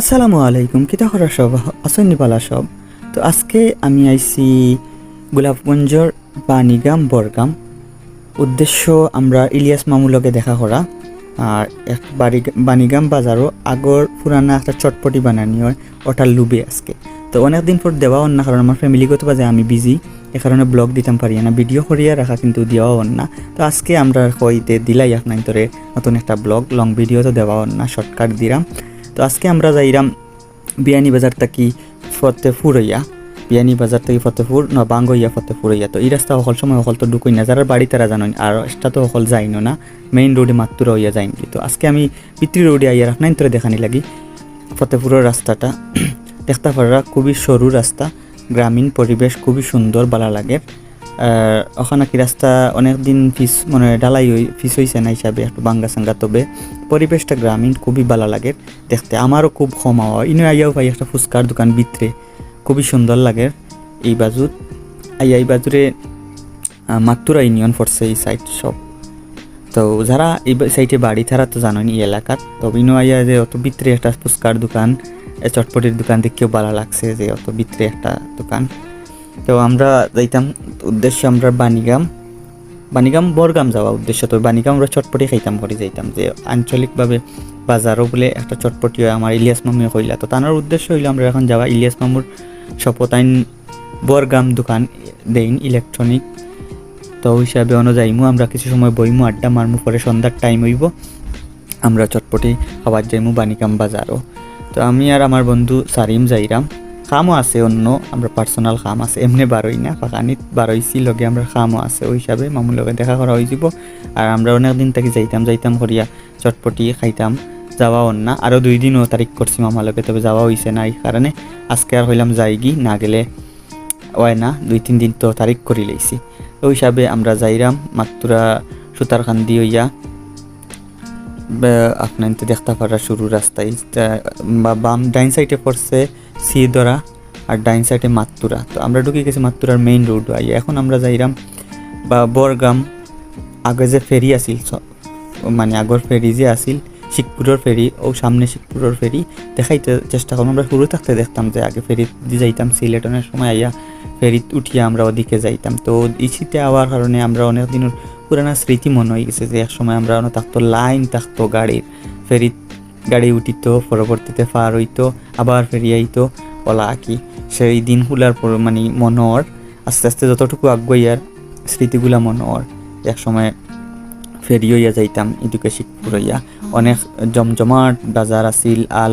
আসসালামু আলাইকুম, কিতা করা সব? আসনি পালা সব? তো আজকে আমি আইছি গোলাপগঞ্জর বানিগাম বরগাম উদ্দেশ্য আমরা ইলিয়াস মামুলকে দেখা করা। আর এক বাড়ি বানিগাম বাজারও আগর পুরানা একটা চটপটি বানানি হয় ওটার লুবে আজকে। তো অনেক দিন পর দেওয়া না কারণ আমার ফ্যামিলিগত বাজে আমি বিজি এ কারণে ব্লগ দিতাম পারি না ভিডিও করিয়া রাখা কিন্তু দেওয়া হন না তো আজকে আমরা কইতে দিলাই আপনার তোরে নতুন একটা ব্লগ লং ভিডিও তো দেওয়া হন না শর্টকাট দিলাম তো আজকে আমরা যাইরাম বিয়ানি বাজার থাকি ফতেপুর হইয়া। বিয়ানি বাজার থেকে ফতেপুর ন বাঙ্গ হইয়া ফতেপুর হইয়া। তো এই রাস্তা অকল সময় অকল তো ঢুকুই না, যারা বাড়ি তারা জানেন আর এটা তো অকল যাইন না। মেইন রোডে মাত্র হইয়া যাইন তো আজকে আমি পিতৃ রোডে আইয়া আপনার তোরে দেখানি লাগি। ফতেপুরের রাস্তাটা দেখতে পারা খুবই সরু রাস্তা। গ্রামীণ পরিবেশ খুবই সুন্দর ভালো লাগে। ওখানে কি রাস্তা অনেক দিন ফিস মানে ডালাই ফিস হয়েছে না হিসাবে, একটু বাঙ্গা সাঙ্গা তবে। পরিবেশটা গ্রামীণ, খুবই ভালো লাগে দেখতে। আমারও খুব ক্ষমা হয় ইনো আইয়াও পাই একটা ফুচকার দোকান ভিতরে খুবই সুন্দর লাগে এই বাজুত আইয়া এই বাজুরে মাত্তুরা ইউনিয়ন পড়ছে এই সাইড সব। তো যারা এই সাইডে বাড়ি, তারা তো জানেন এই এলাকার। তো ইনো আইয়া যে অত ভিতরে একটা ফুচকার দোকান চটপটির দোকান দেখেও ভালো লাগছে যে অত ভিতরে একটা দোকান। তো আমরা যাইতাম, উদ্দেশ্য আমরা বানিগাম বানিগাম বরগাম যাওয়া উদ্দেশ্য তো বানিগাম আমরা চটপটি খাইতাম করে যাইতাম। যে আঞ্চলিকভাবে বাজারও বলে একটা চটপটি হয় আমার ইলিয়াস মামুয়ে কইলা তো তার উদ্দেশ্য হইল আমরা এখন যাওয়া ইলিয়াস মামুর শপতাইন বরগাম দোকান, দেইন ইলেকট্রনিক তো হিসাবে অনুযায়ীমু আমরা কিছু সময় বইমু আড্ডা মারমু পরে সন্ধ্যার টাইম হইব। আমরা চটপটি খাবার যাইমু বানিকাম বাজারও। তো আমি আর আমার বন্ধু সারিম যাইরাম। খামও আছে অন্য, আমরা পার্সোনাল খাম আছে, এমনি বারোই না, পাকানিত বারোইছি লগে আমরা খামও আছে, ওই হিসাবে মামুর লগে দেখা করা হয়ে যাব। আর আমরা অনেক দিন থেকে যাইতাম যাইতাম করিয়া চটপটি খাইতাম যাওয়া না আরও দুই দিনও তারিখ করছি মামার লগে, তবে যাওয়া হয়েছে না এই কারণে। আজকে আর হইলাম যাইগি, না গেলে হয় না, দুই তিন দিন তো তারিখ করি লাইছি। ওই হিসাবে আমরা যাইরাম মাত্রা সুতারখান্দি হইয়া আপনার দেখতে পারা শুরু রাস্তায়। বা- বাম ডাইন সাইডে পড়ছে সিদরা আর ডাইন সাইডে মাত্তুরা। তো আমরা ঢুকে গেছি মাত্তুরার মেইন রোড আই এখন আমরা যাইরাম বা বরগাম, আগে যে ফেরি আসিল মানে আগর ফেরি যে আসিল শিখপুরের ফেরি ও সামনে শিখপুরের ফেরি, দেখাইতে চেষ্টা করলাম আমরা শুরু থাকতে দেখতাম যে আগে ফেরি যাইতাম, সিলেটনের সময় আইয়া ফেরিত উঠিয়া আমরা ওদিকে যাইতাম। তো ইসিতে আওয়ার কারণে আমরা অনেক দিনের পুরানা স্মৃতি মনে হয়ে গেছে যে এক সময় আমরা অনেক থাকতো, লাইন থাকতো গাড়ির। ফেরিত গাড়ি উঠিত, পরবর্তীতে পার হইতো, আবার ফেরি আইতো ওলা কি। সেই দিনগুলার পর মানে মনোর আস্তে আস্তে যতটুকু আগুয়াইয়ার স্মৃতিগুলা মনোর এক সময় ফেরি হইয়া যাইতাম ইদুকে শিখপুর হইয়া। অনেক জমজমাট বাজার আছিল, আর